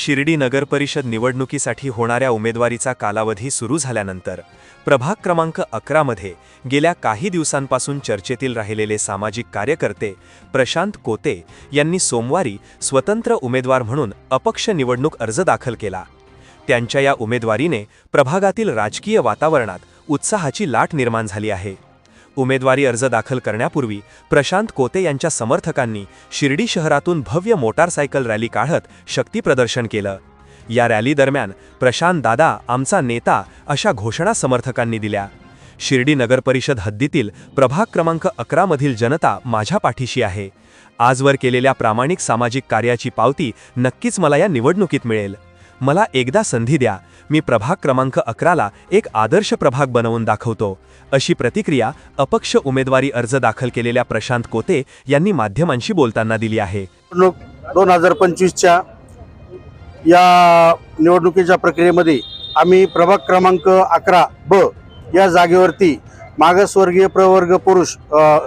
शिर्डी नगर परिषद निवडणुकीसाठी होणाऱ्या उमेदवारीचा कालावधी सुरू झाल्यानंतर प्रभाग क्रमांक अकरामध्ये गेल्या काही दिवसांपासून चर्चेतील राहिलेले सामाजिक कार्यकर्ते प्रशांत कोते यांनी सोमवारी स्वतंत्र उमेदवार म्हणून अपक्ष निवडणूक अर्ज दाखल केला. त्यांच्या या उमेदवारीने प्रभागातील राजकीय वातावरणात उत्साहाची लाट निर्माण झाली आहे. उमेदवारी अर्ज दाखल करण्यापूर्वी प्रशांत कोते यांच्या समर्थकांनी शिर्डी शहरातून भव्य मोटारसायकल रॅली काढत शक्तीप्रदर्शन केलं. या रॅली दरम्यान प्रशांत दादा आमचा नेता अशा घोषणा समर्थकांनी दिल्या. शिर्डी नगरपरिषद हद्दीतील प्रभाग क्रमांक अकरामधील जनता माझ्या पाठीशी आहे. आजवर केलेल्या प्रामाणिक सामाजिक कार्याची पावती नक्कीच मला या निवडणुकीत मिळेल. मला एकदा संधी द्या. मी प्रभाग क्रमांक अकराला एक आदर्श प्रभाग बनवून दाखवतो. अशी प्रतिक्रिया अपक्ष उमेदवारी अर्ज दाखल केलेल्या प्रशांत कोते यांनी माध्यमांशी बोलताना दिली आहे. दोन हजार पंचवीसच्या या निवडणुकीच्या प्रक्रियेमध्ये आम्ही प्रभाग क्रमांक अकरा ब या जागेवरती मागासवर्गीय प्रवर्ग पुरुष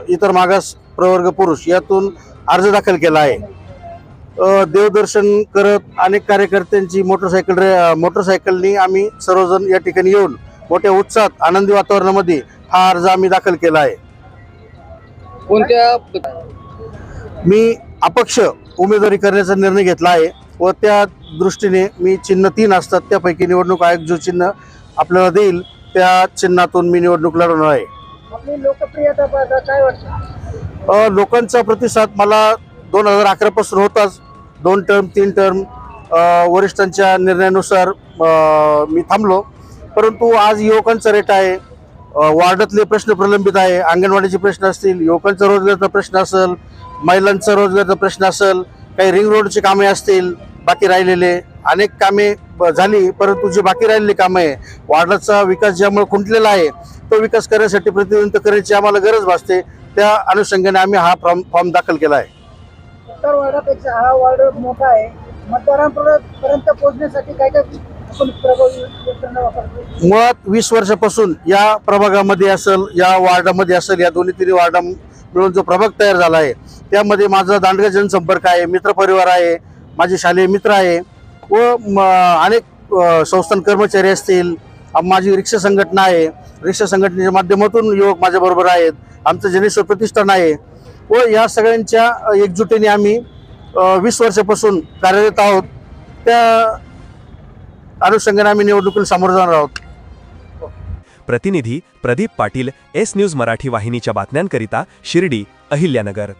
इतर मागास प्रवर्ग पुरुष यातून अर्ज दाखल केला आहे. देवदर्शन करत अनेक कार्यकर्त्यांची मोटरसायकल मोटरसायकलनी आम्ही सर्वजण या ठिकाणी येऊन मोठ्या उत्साहात आनंदी वातावरणामध्ये हा अर्ज आम्ही दाखल केला आहे. कोणत्या मी अपक्ष उमेदवारी करण्याचा निर्णय घेतला आहे व त्या दृष्टीने मी चिन्ह तीन असतात त्यापैकी निवडणूक आयोग जो चिन्ह आपल्याला देईल त्या चिन्हातून मी निवडणूक लढवणार आहे. आपली लोकप्रियता काय वाटतं? लोकांचा प्रतिसाद मला दोन हजार अकरापासून होताच दोन टर्म तीन टर्म वरिष्ठांच्या निर्णयानुसार मी थांबलो. परंतु आज युवकांचा रेट आहे. वार्डातले प्रश्न प्रलंबित आहे. अंगणवाडीचे प्रश्न असतील युवकांचा रोजगारचा प्रश्न असेल महिलांचा रोजगारचा प्रश्न असेल काही रिंग रोडचे कामे असतील बाकी राहिलेले. अनेक कामे झाली परंतु जी बाकी राहिलेली कामं आहे वार्डाचा विकास ज्यामुळे खुंटलेला आहे तो विकास करण्यासाठी प्रतिनिधित्व करण्याची आम्हाला गरज भासते. त्या अनुषंगाने आम्ही हा फॉर्म फॉर्म दाखल केला आहे. उत्तर वार्डापेक्षा हा वार्ड मोठा आहे. मतदारांपर्यंत पोहोचण्यासाठी काय काय आपण वापरतो? मुळात वीस वर्षापासून या प्रभागामध्ये असेल या वार्डामध्ये असेल या दोन्ही तिन्ही वार्डा मिळून जो प्रभाग तयार झाला आहे त्यामध्ये माझा दांडगा जनसंपर्क आहे मित्रपरिवार आहे माझे शालेय मित्र आहे व अनेक संस्थान कर्मचारी असतील माझी रिक्षा संघटना आहे. रिक्षा संघटनेच्या माध्यमातून युवक माझ्याबरोबर आहेत. आमचं जनेश्वर प्रतिष्ठान आहे. व या सगळ्यांच्या एकजुटीने आम्ही वीस वर्षापासून कार्यरत आहोत. त्या अनुषंगाने आम्ही निवडणुकीला सामोरं जाणार आहोत. प्रतिनिधी प्रदीप पाटील एस न्यूज मराठी वाहिनीच्या बातम्यांकरिता शिर्डी अहिल्यानगर.